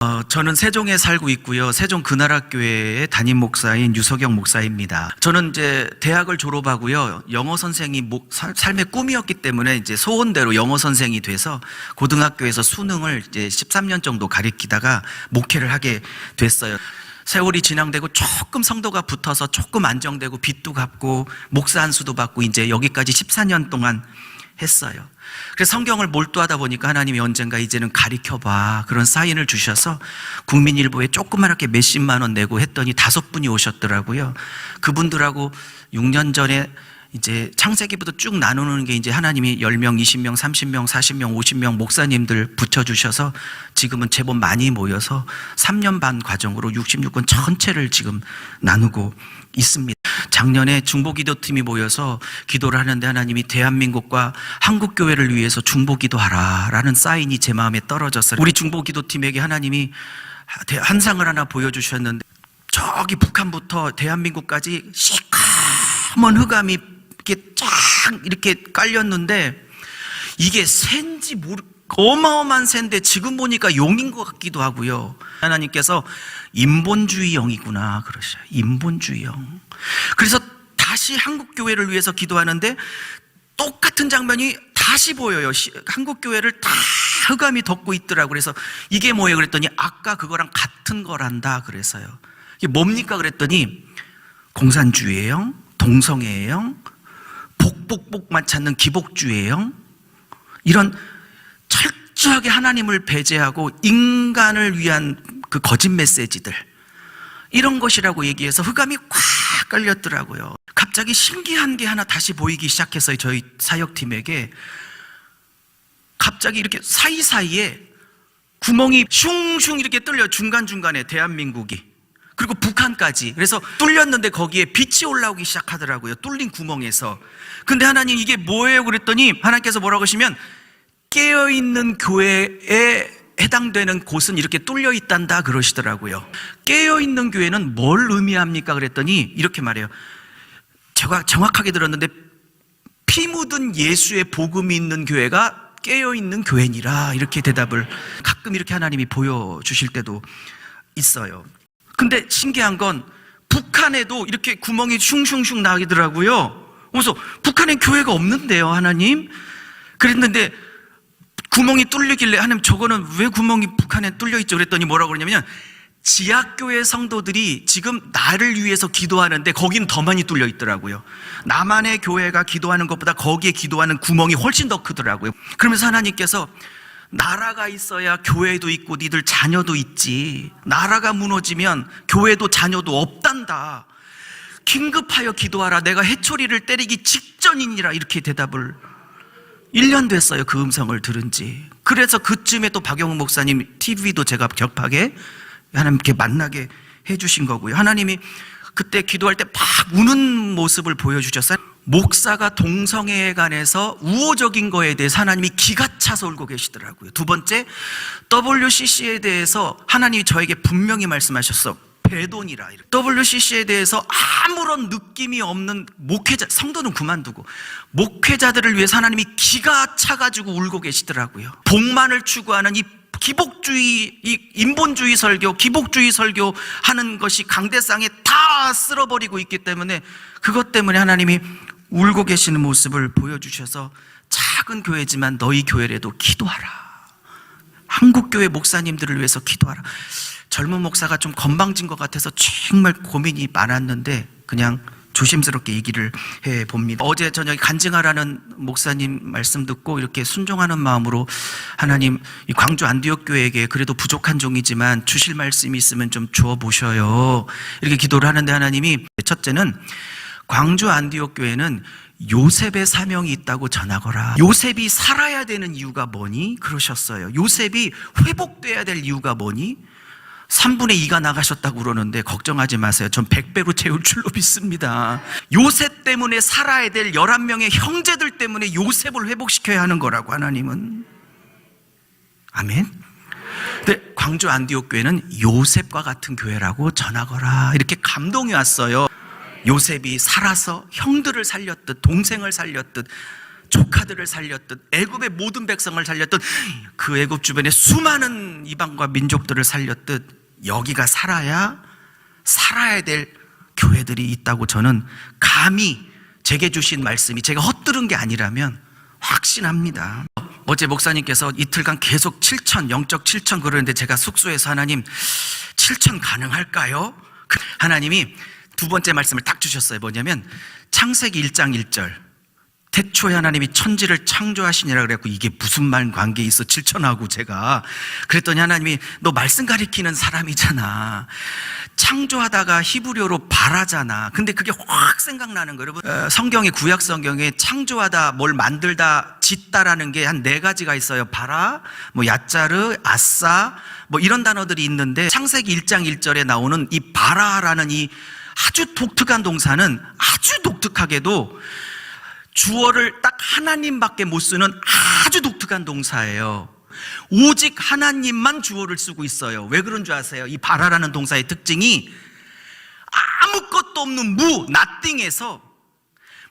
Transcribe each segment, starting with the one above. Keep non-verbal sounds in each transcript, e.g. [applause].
어, 저는 세종에 살고 있고요. 세종 근하락교회의 담임 목사인 유석영 목사입니다. 저는 이제 대학을 졸업하고요. 영어 선생이 목- 살- 삶의 꿈이었기 때문에 이제 소원대로 영어 선생이 돼서 고등학교에서 수능을 이제 13년 정도 가리키다가 목회를 하게 됐어요. 세월이 진행되고 조금 성도가 붙어서 조금 안정되고 빚도 갚고 목사 한 수도 받고 이제 여기까지 14년 동안 했어요. 그래서 성경을 몰두하다 보니까 하나님이 언젠가 이제는 가리켜봐 그런 사인을 주셔서 국민일보에 조그맣게 몇십만 원 내고 했더니 다섯 분이 오셨더라고요. 그분들하고 6년 전에 이제 창세기부터 쭉 나누는 게 이제 하나님이 10명, 20명, 30명, 40명, 50명 목사님들 붙여주셔서 지금은 제법 많이 모여서 3년 반 과정으로 66권 전체를 지금 나누고 있습니다. 작년에 중보기도팀이 모여서 기도를 하는데 하나님이 대한민국과 한국 교회를 위해서 중보기도하라라는 사인이 제 마음에 떨어졌어요. 우리 중보기도팀에게 하나님이 한 상을 하나 보여주셨는데 저기 북한부터 대한민국까지 시커먼 흑암이 이렇게 쫙 이렇게 깔렸는데 이게 샌지 모르 어마어마한 샌데 지금 보니까 용인 것 같기도 하고요. 하나님께서 인본주의 영이구나 그러셔요. 인본주의 영. 그래서 다시 한국 교회를 위해서 기도하는데 똑같은 장면이 다시 보여요. 시- 한국 교회를 다 흑암이 덮고 있더라고. 그래서 이게 뭐예요? 그랬더니 아까 그거랑 같은 거란다 그래서요. 이게 뭡니까? 그랬더니 공산주의예요. 동성애예요. 복복복만 찾는 기복주의예요. 이런 철저하게 하나님을 배제하고 인간을 위한 그 거짓 메시지들 이런 것이라고 얘기해서 흑암이 꽉 깔렸더라고요. 갑자기 신기한 게 하나 다시 보이기 시작했어요. 저희 사역팀에게 갑자기 이렇게 사이사이에 구멍이 슝슝 이렇게 뚫려 중간중간에 대한민국이 그리고 북한까지 그래서 뚫렸는데 거기에 빛이 올라오기 시작하더라고요 뚫린 구멍에서 근데 하나님 이게 뭐예요 그랬더니 하나님께서 뭐라고 하시면 깨어있는 교회에 해당되는 곳은 이렇게 뚫려 있단다 그러시더라고요 깨어있는 교회는 뭘 의미합니까 그랬더니 이렇게 말해요 제가 정확하게 들었는데 피 묻은 예수의 복음이 있는 교회가 깨어 있는 교회니라 이렇게 대답을 가끔 이렇게 하나님이 보여주실 때도 있어요. 근데 신기한 건 북한에도 이렇게 구멍이 슝슝슝 나기더라고요. 그래서 북한엔 교회가 없는데요, 하나님. 그랬는데 구멍이 뚫리길래 하나님 저거는 왜 구멍이 북한에 뚫려 있죠? 그랬더니 뭐라고 그러냐면 지하교회 성도들이 지금 나를 위해서 기도하는데 거긴 더 많이 뚫려 있더라고요. 나만의 교회가 기도하는 것보다 거기에 기도하는 구멍이 훨씬 더 크더라고요. 그러면서 하나님께서 나라가 있어야 교회도 있고 니들 자녀도 있지. 나라가 무너지면 교회도 자녀도 없단다. 긴급하여 기도하라. 내가 해초리를 때리기 직전이니라. 이렇게 대답을 1년 됐어요. 그 음성을 들은 지. 그래서 그쯤에 또 박영훈 목사님 TV도 제가 격하게 하나님께 만나게 해주신 거고요. 하나님이 그때 기도할 때 막 우는 모습을 보여주셨어요. 목사가 동성애에 관해서 우호적인 거에 대해서 하나님이 기가 차서 울고 계시더라고요. 두 번째, WCC에 대해서 하나님이 저에게 분명히 말씀하셨어. 배돈이라. WCC에 대해서 아무런 느낌이 없는 목회자, 성도는 그만두고, 목회자들을 위해서 하나님이 기가 차가지고 울고 계시더라고요. 복만을 추구하는 이 기복주의, 이 인본주의 설교, 기복주의 설교 하는 것이 강대상에 다 쓸어버리고 있기 때문에 그것 때문에 하나님이 울고 계시는 모습을 보여주셔서 작은 교회지만 너희 교회라도 기도하라. 한국교회 목사님들을 위해서 기도하라. 젊은 목사가 좀 건방진 것 같아서 정말 고민이 많았는데 그냥 조심스럽게 얘기를 해 봅니다. 어제 저녁에 간증하라는 목사님 말씀 듣고 이렇게 순종하는 마음으로 하나님 이 광주 안디옥 교회에게 그래도 부족한 종이지만 주실 말씀이 있으면 좀 주어 보셔요. 이렇게 기도를 하는데 하나님이 첫째는 광주 안디옥 교회는 요셉의 사명이 있다고 전하거라. 요셉이 살아야 되는 이유가 뭐니? 그러셨어요. 요셉이 회복돼야 될 이유가 뭐니? 3분의 2가 나가셨다고 그러는데 걱정하지 마세요. 전 100배로 채울 줄로 믿습니다. 요셉 때문에 살아야 될 11명의 형제들 때문에 요셉을 회복시켜야 하는 거라고 하나님은. 아멘. 근데 광주 안디옥 교회는 요셉과 같은 교회라고 전하거라. 이렇게 감동이 왔어요. 요셉이 살아서 형들을 살렸듯 동생을 살렸듯 조카들을 살렸던 애굽의 모든 백성을 살렸던 그 애굽 주변의 수많은 이방과 민족들을 살렸듯 여기가 살아야 살아야 될 교회들이 있다고 저는 감히 제게 주신 말씀이 제가 헛들은 게 아니라면 확신합니다. 어제 목사님께서 이틀간 계속 7천, 영적 7천 그러는데 제가 숙소에서 하나님 7천 가능할까요? 그 하나님이 두 번째 말씀을 딱 주셨어요. 뭐냐면 창세기 1장 1절. 태초에 하나님이 천지를 창조하시니라 그래갖고 이게 무슨 말 관계 있어? 칠천하고 제가. 그랬더니 하나님이 너 말씀 가리키는 사람이잖아. 창조하다가 히브리어로 바라잖아. 근데 그게 확 생각나는 거예요. 여러분 어, 성경의 구약 성경에 창조하다 뭘 만들다 짓다라는 게 한 네 가지가 있어요. 바라 뭐 야짜르 아싸 뭐 이런 단어들이 있는데 창세기 1장 1절에 나오는 이 바라라는 이 아주 독특한 동사는 아주 독특하게도 주어를 딱 하나님밖에 못 쓰는 아주 독특한 동사예요. 오직 하나님만 주어를 쓰고 있어요. 왜 그런 줄 아세요? 이 바라라는 동사의 특징이 아무것도 없는 무, nothing에서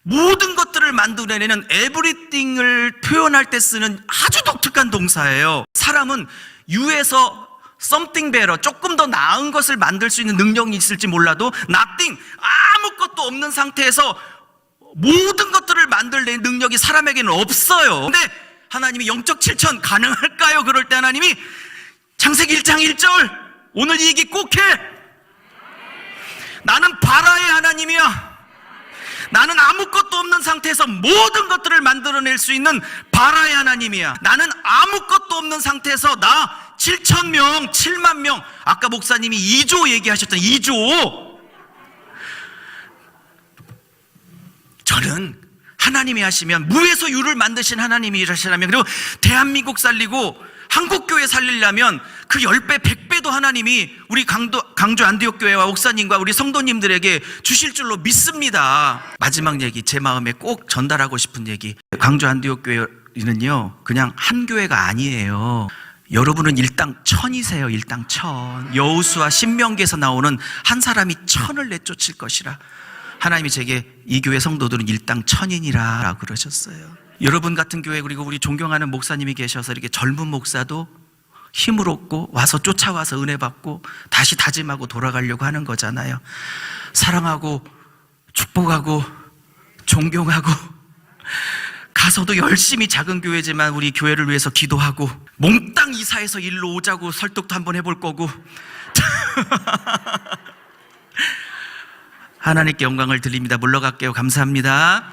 모든 것들을 만들어내는 everything을 표현할 때 쓰는 아주 독특한 동사예요. 사람은 유에서 something better, 조금 더 나은 것을 만들 수 있는 능력이 있을지 몰라도 nothing, 아무것도 없는 상태에서 모든 것들을 만들낼 능력이 사람에게는 없어요. 근데 하나님이 영적 실천 가능할까요? 그럴 때 하나님이 창세기 1장 1절 오늘 이 얘기 꼭 해. 나는 바라의 하나님이야. 나는 아무것도 없는 상태에서 모든 것들을 만들어낼 수 있는 바라의 하나님이야. 나는 아무것도 없는 상태에서 나 7천 명, 7만 명, 아까 목사님이 2조 얘기하셨던 2조. 저는 하나님이 하시면 무에서 유를 만드신 하나님이 일하시려면 그리고 대한민국 살리고 한국 교회 살리려면 그 10배, 100배도 하나님이 우리 강도, 강주 안디옥 교회와 옥사님과 우리 성도님들에게 주실 줄로 믿습니다. 마지막 얘기, 제 마음에 꼭 전달하고 싶은 얘기. 강주 안디옥 교회는요, 그냥 한 교회가 아니에요. 여러분은 일당 천이세요, 일당 천. 여우수와 신명기에서 나오는 한 사람이 천을 내쫓을 것이라. 하나님이 제게 이 교회 성도들은 일당 천인이라 그러셨어요. 여러분 같은 교회 그리고 우리 존경하는 목사님이 계셔서 이렇게 젊은 목사도 힘을 얻고 와서 쫓아와서 은혜 받고 다시 다짐하고 돌아가려고 하는 거잖아요. 사랑하고 축복하고 존경하고 가서도 열심히 작은 교회지만 우리 교회를 위해서 기도하고 몽땅 이사해서 일로 오자고 설득도 한번 해볼 거고 [laughs] 하나님께 영광을 드립니다. 물러갈게요. 감사합니다.